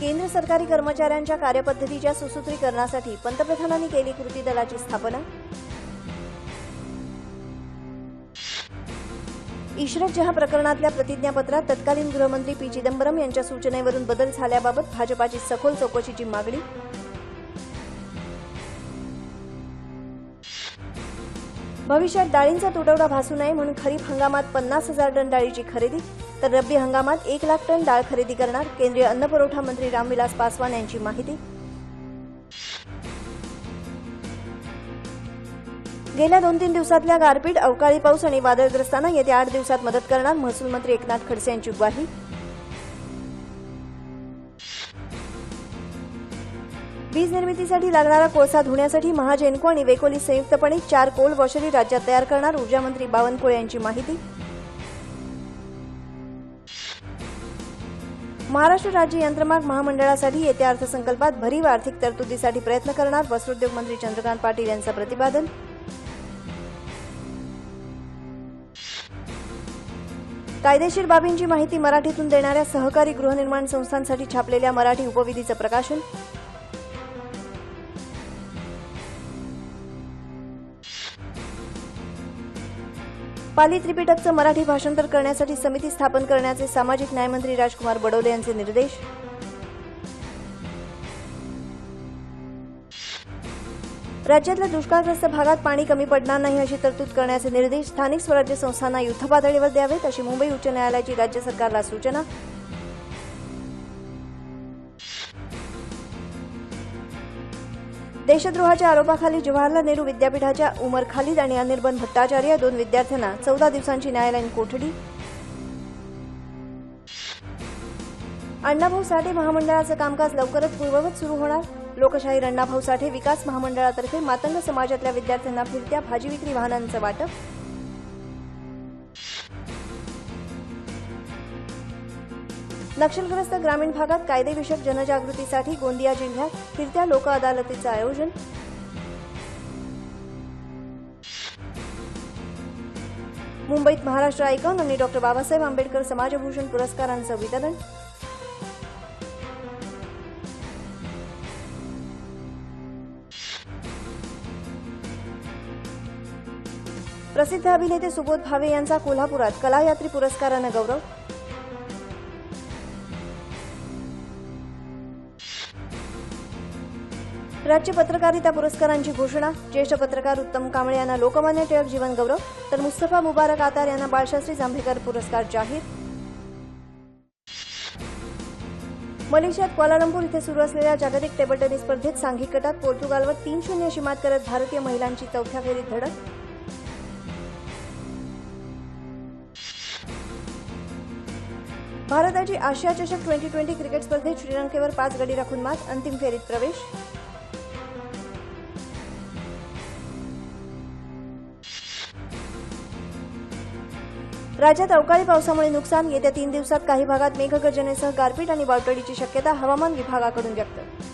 केंद्र सरकारी कर्मचाऱ्यांच्या कार्यपद्धतीच्या सुसूत्रीकरणासाठी पंतप्रधानांनी केली कृती दलाची स्थापना? इशरत जहा प्रकरणातल्या प्रतिज्ञापत्रात तत्कालीन गृहमंत्री पी चिदंबरम यांच्या सूचनेवरून बदल झाल्याबाबत भाजपाची सखोल चौकशीची मागणी? भविष्यात डाळींचा तुटवडा भासू नये म्हणून खरीप हंगामात पन्नास हजार टन डाळीची खरेदी तर रब्बी हंगामात एक लाख टन डाळ खरेदी करणार केंद्रीय अन्न पुरवठा मंत्री रामविलास पासवान यांची माहिती. गेल्या दोन तीन दिवसातल्या गारपीट अवकाळी पाऊस आणि वादळग्रस्तांना येत्या आठ दिवसात मदत करणार महसूल मंत्री एकनाथ खडसे यांची ग्वाही. वीज निर्मितीसाठी लागणारा कोळसा धुण्यासाठी महाजेनको आणि वेकोली संयुक्तपणे चार कोल वॉशरी राज्यात तयार करणार ऊर्जामंत्री बावनकुळे यांची माहिती. महाराष्ट्र राज्य यंत्रमाग महामंडळासाठी येत्या अर्थसंकल्पात भरीव आर्थिक तरतुदीसाठी प्रयत्न करणार वस्त्रोद्योग मंत्री चंद्रकांत पाटील यांचं प्रतिपादन. कायदेशीर बाबींची माहिती मराठीतून देणाऱ्या सहकारी गृहनिर्माण संस्थांसाठी छापलेल्या मराठी उपविधीचं प्रकाशन. पाली त्रिपिटकचं मराठी भाषांतर करण्यासाठी समिती स्थापन करण्याचे सामाजिक न्यायमंत्री राजकुमार बडोले यांचे निर्देश. राज्यातल्या दुष्काळग्रस्त भागात पाणी कमी पडणार नाही अशी तरतूद करण्याचे निर्देश स्थानिक स्वराज्य संस्थांना युद्धपातळीवर द्यावेत अशी मुंबई उच्च न्यायालयाची राज्य सरकारला सूचना. देशद्रोहाच्या आरोपाखाली जवाहरलाल नेहरू विद्यापीठाच्या उमर खालिद आणि अनिर्बन भट्टाचार्य या दोन विद्यार्थ्यांना चौदा दिवसांची न्यायालयीन कोठडी. अण्णाभाऊ साठे महामंडळाचं कामकाज लवकरच पूर्ववत सुरू होणार. लोकशाहीर अण्णाभाऊ साठे विकास महामंडळातर्फे मातंग समाजातल्या विद्यार्थ्यांना फिरत्या भाजी विक्री वाहनांचं वाटप. नक्षलग्रस्त ग्रामीण भागात कायदेविषयक जनजागृतीसाठी गोंदिया जिल्ह्यात फिरत्या लोक अदालतीचं आयोजन. मुंबईत महाराष्ट्र आयकॉन आणि डॉक्टर बाबासाहेब आंबेडकर समाजभूषण पुरस्कारांचं वितरण. प्रसिद्ध अभिनेते सुबोध भावे यांचा कोल्हापुरात कलायात्री पुरस्कारानं गौरव. राज्य पत्रकारिता पुरस्कारांची घोषणा. ज्येष्ठ पत्रकार उत्तम कांबळे यांना लोकमान्य टिळक जीवन गौरव तर मुस्तफा मुबारक आतार यांना बाळशास्त्री जांभेकर पुरस्कार जाहीर. मलेशियात क्वालालंपूर इथे सुरू असलेल्या जागतिक टेबल टेनिस स्पर्धेत सांघिक गटात पोर्तुगालवर तीन शून्य अशी मात करत भारतीय महिलांची चौथ्या फेरीत धडक. भारताची आशिया चषक ट्वेंटी ट्वेंटी क्रिकेट स्पर्धेत श्रीलंकेवर पाच गडी राखून मात अंतिम फेरीत प्रवेश. राज्यात अवकाळी पावसामुळे नुकसान येत्या तीन दिवसात काही भागात मेघगर्जनेसह गारपीट आणि बावटळीची शक्यता हवामान विभागाकडून व्यक्त